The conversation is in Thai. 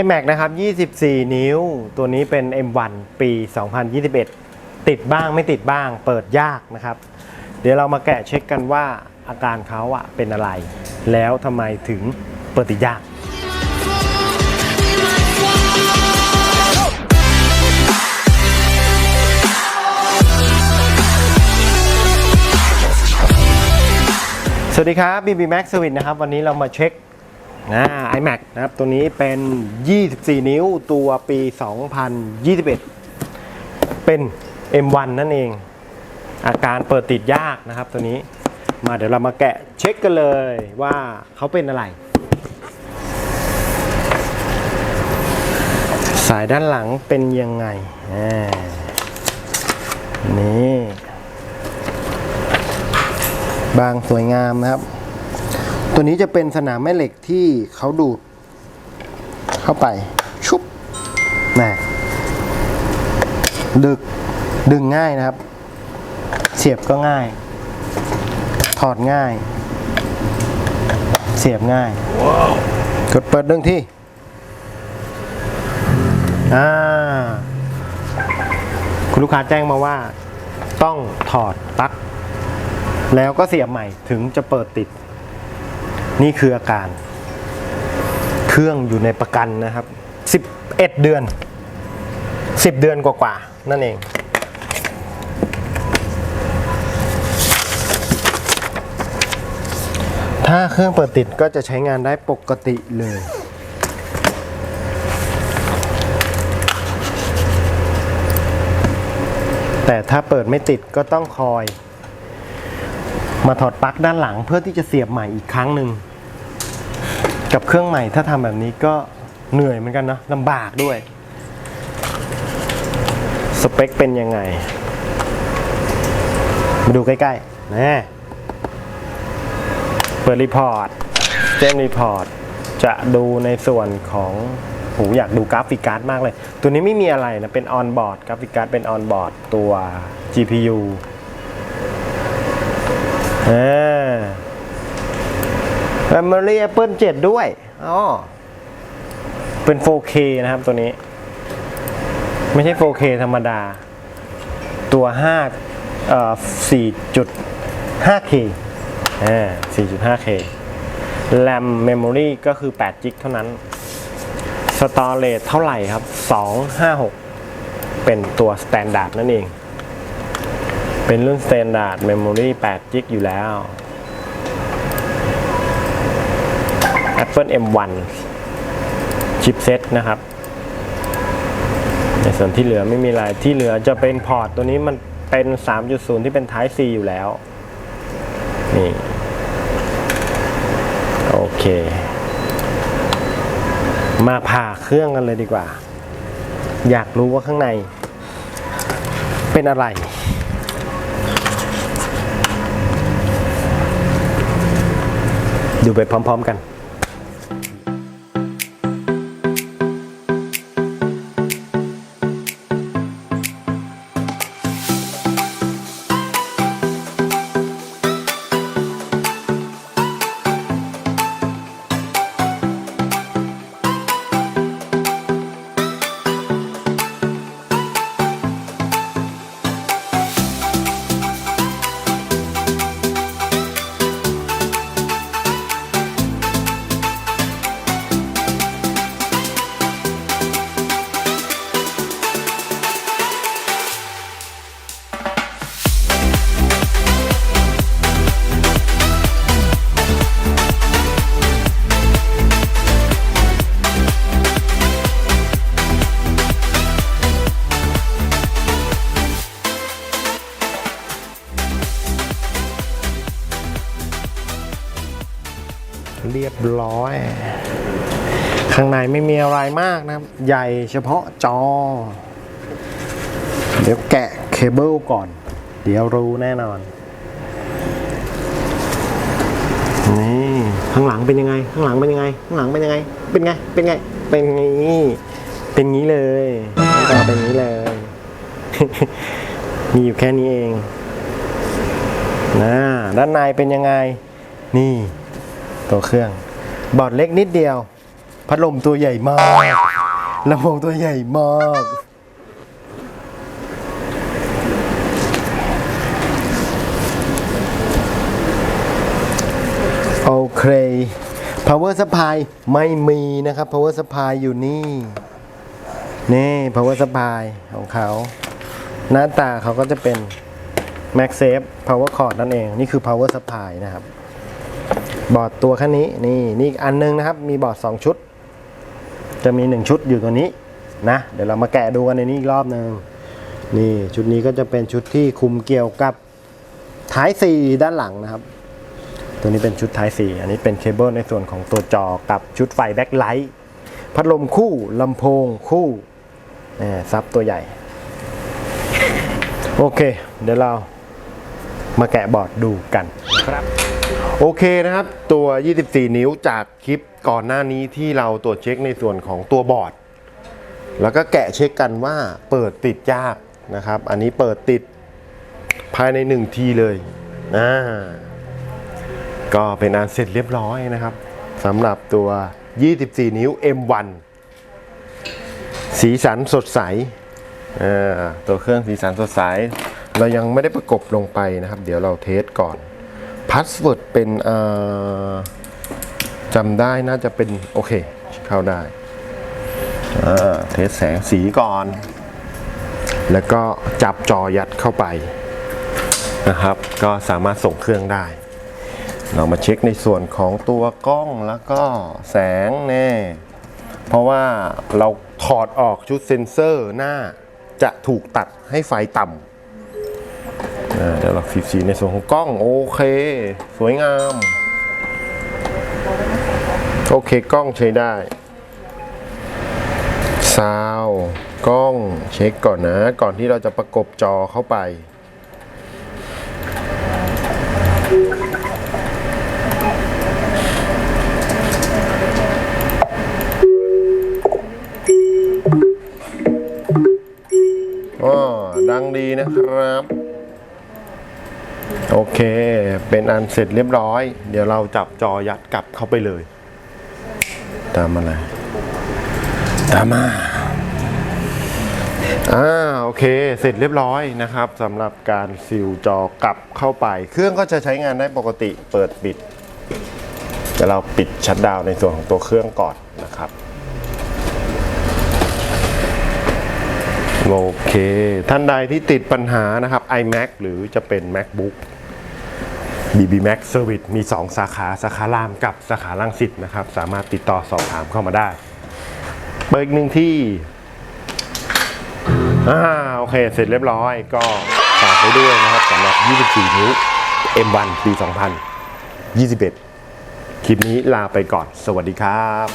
iMac นะครับ 24 นิ้ว ตัวนี้เป็น M1 ปี 2021 ติดบ้างไม่ติดบ้าง เปิดยากนะครับ เดี๋ยวเรามาแกะเช็คกันว่าอาการเขาอะเป็นอะไร แล้วทำไมถึงเปิดติดยากสวัสดีครับ BB Max Service นะครับ วันนี้เรามาเช็ค นะ iMac นะครับ ตัวนี้เป็น 24 นิ้วตัวปี 2021 เป็น M1 นั่นเอง อาการเปิดติดยากนะครับตัวนี้ มาเดี๋ยวเรามาแกะเช็คกันเลยว่าเขาเป็นอะไร สายด้านหลังเป็นยังไง นี่ บางสวยงามนะครับ ตัวนี้จะเป็นสนามแม่เหล็กที่เขาดูด เข้าไป ชุบนะดึกดึงง่ายนะครับ เสียบก็ง่าย ถอดง่าย เสียบง่ายกดเปิดดึงที่อ่าคุณลูกค้าแจ้งมาว่า ต้องถอดปลั๊กแล้วก็เสียบใหม่ถึงจะเปิดติด นี่คืออาการ เครื่องอยู่ในประกันนะครับ 11 เดือน 10 เดือนกว่าๆนั่นเองถ้าเครื่องเปิดติดก็จะใช้งานได้ปกติเลย แต่ถ้าเปิดไม่ติดก็ต้องคอย มาถอดปลั๊กด้านหลังเพื่อที่จะเสียบใหม่อีกครั้งหนึ่งกับเครื่องใหม่ถ้าทำแบบนี้ก็เหนื่อยเหมือนกันนะลำบากด้วย สเปคเป็นยังไง มาดูใกล้ๆนะเปิดรีพอร์ตแจ้งรีพอร์ตจะดูในส่วนของหูอยากดูกราฟิกการ์ดมากเลย ตัวนี้ไม่มีอะไรนะ เป็นออนบอร์ดกราฟิกการ์ดเป็นออนบอร์ดตัว GPU เออ Memory Apple 7 ด้วยอ๋อเป็น 4K นะครับตัวนี้ ไม่ใช่ 4K ธรรมดา ตัว5เอ่อ 4.5K อ่า 4.5K RAM Memory ก็คือ8 g b เท่านั้น Storage เท่าไหร่ครับ 256 เป็นตัว Standard นั่นเอง เป็นรุ่น Standard Memory 8 g b อยู่แล้ว Apple M1 chipset นะครับ ในส่วนที่เหลือไม่มีอะไรที่เหลือจะเป็นพอร์ตตัวนี้มันเป็น 3.0 ที่เป็น Type C อยู่แล้ว นี่ โอเค มาผ่าเครื่องกันเลยดีกว่า อยากรู้ว่าข้างใน เป็นอะไร ดูไปพร้อม ๆ กัน ข้างในไม่มีอะไรมากนะครับ ใหญ่เฉพาะจอ เดี๋ยวแกะเคเบิลก่อน เดี๋ยวรู้แน่นอน นี่ข้างหลังเป็นยังไง ข้างหลังเป็นยังไง ข้างหลังเป็นยังไง เป็นไง เป็นไง เป็นงี้ เป็นงี้เลยก็เป็นงี้เลย มีอยู่แค่นี้เองนะด้านในเป็นยังไง นี่ ตัวเครื่อง บอร์ดเล็กนิดเดียว พัดลมตัวใหญ่มากลำโพงตัวใหญ่มาก โอเค power supply ไม่มีนะครับ power supply อยู่นี่ นี่ power supply ของเขา หน้าตาเขาก็จะเป็น MagSafe power cord นั่นเอง นี่คือ power supply นะครับ บอร์ดตัวแค่นี้ นี่ นี่อีกอันนึงนะครับ มีบอร์ด 2 ชุด จะมี 1 ชุดอยู่ตัวนี้นะ เดี๋ยวเรามาแกะดูกันในนี้อีกรอบหนึ่งนี่ชุดนี้ก็จะเป็นชุดที่คุมเกี่ยวกับท้าย 4 ด้านหลังนะครับ ตัวนี้เป็นชุดท้าย 4 อันนี้เป็นเคเบิลในส่วนของตัวจอกับชุดไฟแบ็คไลท์พัดลมคู่ลำโพงคู่แหมซับตัวใหญ่ โอเค เดี๋ยวเรามาแกะบอร์ดดูกันครับ โอเคนะครับ ตัว 24 นิ้วจากคลิปก่อนหน้านี้ที่เราตรวจเช็คในส่วนของตัวบอร์ด แล้วก็แกะเช็คกันว่าเปิดติดยากนะครับ อันนี้เปิดติดภายใน 1 ทีเลยนะก็เป็นอันเสร็จเรียบร้อยนะครับสำหรับตัว 24 นิ้ว M1 สีสันสดใสอ่าตัวเครื่องสีสันสดใส เรายังไม่ได้ประกบลงไปนะครับ เดี๋ยวเราเทสก่อน พาสเวิร์ดเป็นเอ่อจำได้น่าจะเป็น โอเค เข้าได้อ่าเทสแสงสีก่อน แล้วก็จับจอยัดเข้าไปนะครับ ก็สามารถส่งเครื่องได้ เรามาเช็คในส่วนของตัวกล้องแล้วก็แสงแน่ เพราะว่าเราถอดออกชุดเซ็นเซอร์หน้าจะถูกตัดให้ไฟต่ำ อ่าเดี๋ยวเราสีสีในส่วนของกล้องโอเค สวยงาม โอเคกล้องใช้ได้ซาวกล้องเช็คก่อนนะ ก่อนที่เราจะประกบจอเข้าไป อ๋อ ดังดีนะครับ โอเค เป็นอันเสร็จเรียบร้อย เดี๋ยวเราจับจอยัดกลับเข้าไปเลย ตามมาเลย ตามมา อ่า โอเค เสร็จเรียบร้อยนะครับสำหรับการซิลจอกลับเข้าไป เครื่องก็จะใช้งานได้ปกติ เปิดปิด เดี๋ยวเราปิดชัดดาวในส่วนของตัวเครื่องก่อนนะครับโอเค ท่านใดที่ติดปัญหานะครับ iMac หรือจะเป็น MacBook BB Mac Service มี 2 สาขาสาขารามกับสาขาลังสิตนะครับ สามารถติดต่อสอบถามเข้ามาได้เบอร์อีกหนึ่งที่อ่าโอเค เสร็จเรียบร้อยก็ฝากไว้ด้วยนะครับสำหรับ 24 นิ้ว M1 ปี 2021 คลิปนี้ลาไปก่อน สวัสดีครับ